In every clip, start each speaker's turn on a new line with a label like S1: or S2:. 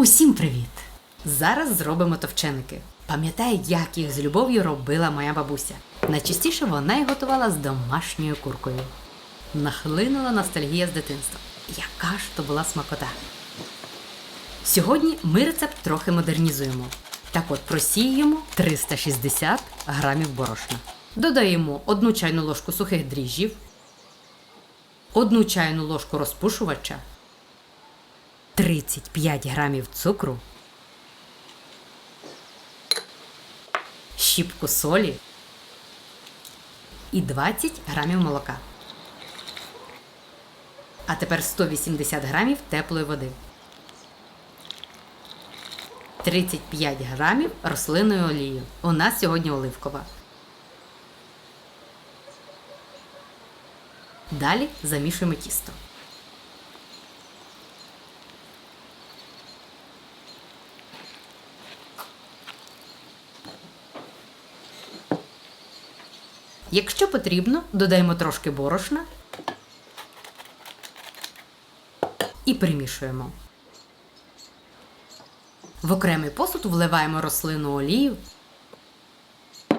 S1: Усім привіт! Зараз зробимо товченики. Пам'ятаю, як їх з любов'ю робила моя бабуся. Найчастіше вона їх готувала з домашньою куркою. Нахлинула ностальгія з дитинства. Яка ж то була смакота. Сьогодні ми рецепт трохи модернізуємо. Так от просіємо 360 грамів борошна. Додаємо одну чайну ложку сухих дріжджів, одну чайну ложку розпушувача, 35 грамів цукру, щіпку солі і 20 грамів молока. А тепер 180 грамів теплої води. 35 грамів рослинної олії. У нас сьогодні оливкова. Далі замішуємо тісто. Якщо потрібно, додаємо трошки борошна і примішуємо. В окремий посуд вливаємо рослинну олію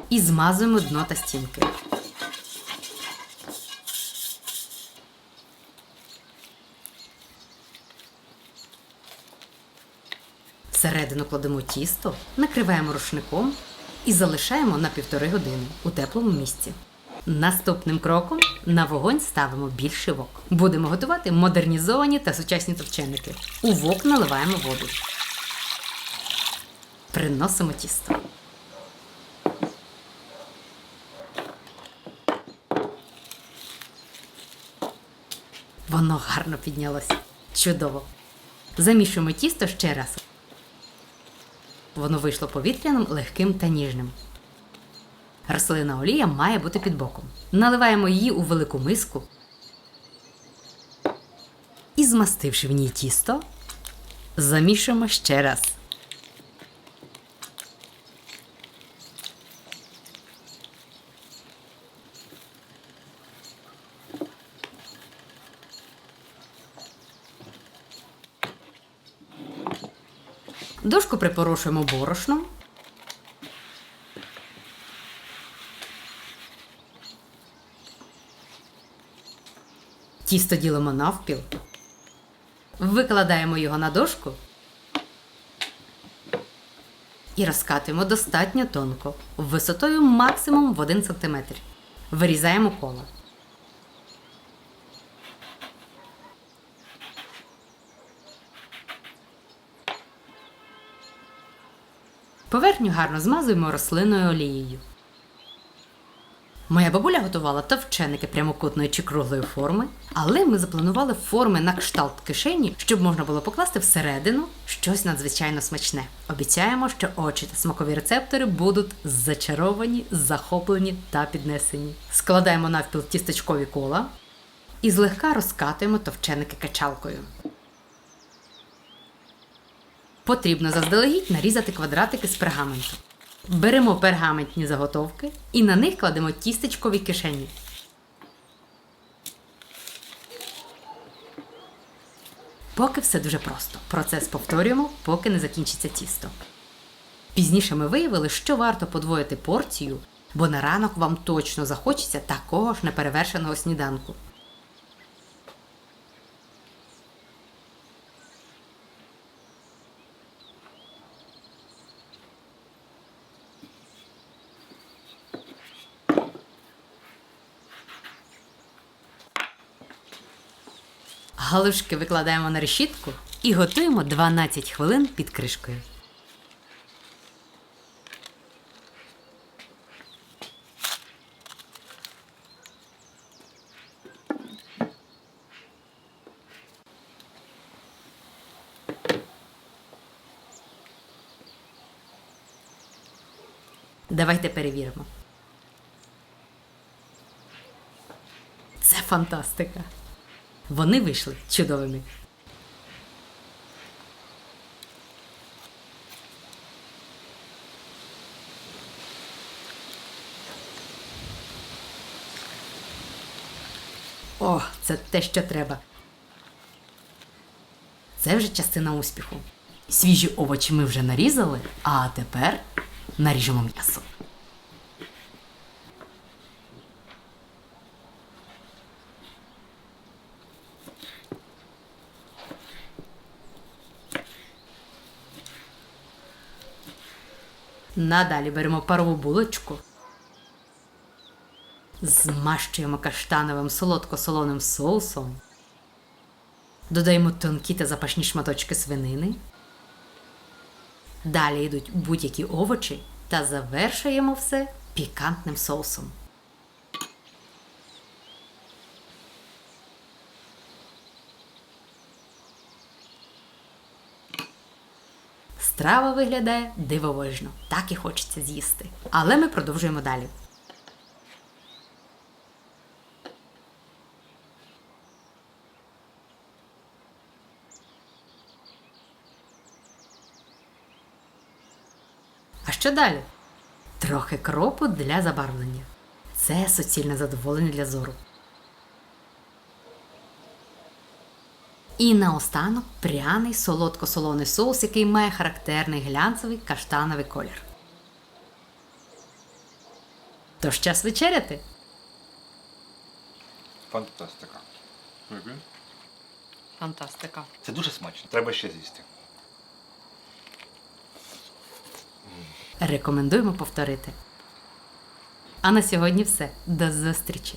S1: і змазуємо дно та стінки. Всередину кладемо тісто, накриваємо рушником і залишаємо на півтори години у теплому місці. Наступним кроком на вогонь ставимо більший вок. Будемо готувати модернізовані та сучасні товченики. У вок наливаємо воду. Приносимо тісто. Воно гарно піднялося. Чудово. Замішуємо тісто ще раз. Воно вийшло повітряним, легким та ніжним. Рослина олія має бути під боком. Наливаємо її у велику миску і, змастивши в ній тісто, замішуємо ще раз. Дошку припорошуємо борошном. Тісто ділимо навпіл. Викладаємо його на дошку і розкатуємо достатньо тонко, висотою максимум в 1 см. Вирізаємо коло. Поверхню гарно змазуємо рослинною олією. Моя бабуля готувала товченики прямокутної чи круглої форми, але ми запланували форми на кшталт кишені, щоб можна було покласти всередину щось надзвичайно смачне. Обіцяємо, що очі та смакові рецептори будуть зачаровані, захоплені та піднесені. Складаємо навпіл тістечкові кола і злегка розкатуємо товченики качалкою. Потрібно заздалегідь нарізати квадратики з пергаменту. Беремо пергаментні заготовки і на них кладемо тістечкові кишені. Поки все дуже просто. Процес повторюємо, поки не закінчиться тісто. Пізніше ми виявили, що варто подвоїти порцію, бо на ранок вам точно захочеться такого ж неперевершеного сніданку. Галушки викладаємо на решітку і готуємо 12 хвилин під кришкою. Давайте перевіримо. Це фантастика. Вони вийшли чудовими. О, це те, що треба. Це вже частина успіху. Свіжі овочі ми вже нарізали, а тепер наріжемо м'ясо. Надалі беремо парову булочку, змащуємо каштановим солодко-солоним соусом, додаємо тонкі та запашні шматочки свинини. Далі йдуть будь-які овочі та завершуємо все пікантним соусом. Страва виглядає дивовижно, так і хочеться з'їсти. Але ми продовжуємо далі. А що далі? Трохи кропу для забарвлення. Це суцільне задоволення для зору. І наостанок пряний солодко-солоний соус, який має характерний глянцевий каштановий колір. Тож час вечеряти.
S2: Фантастика.
S1: Фантастика.
S2: Це дуже смачно. Треба ще з'їсти.
S1: Рекомендуємо повторити. А на сьогодні все. До зустрічі!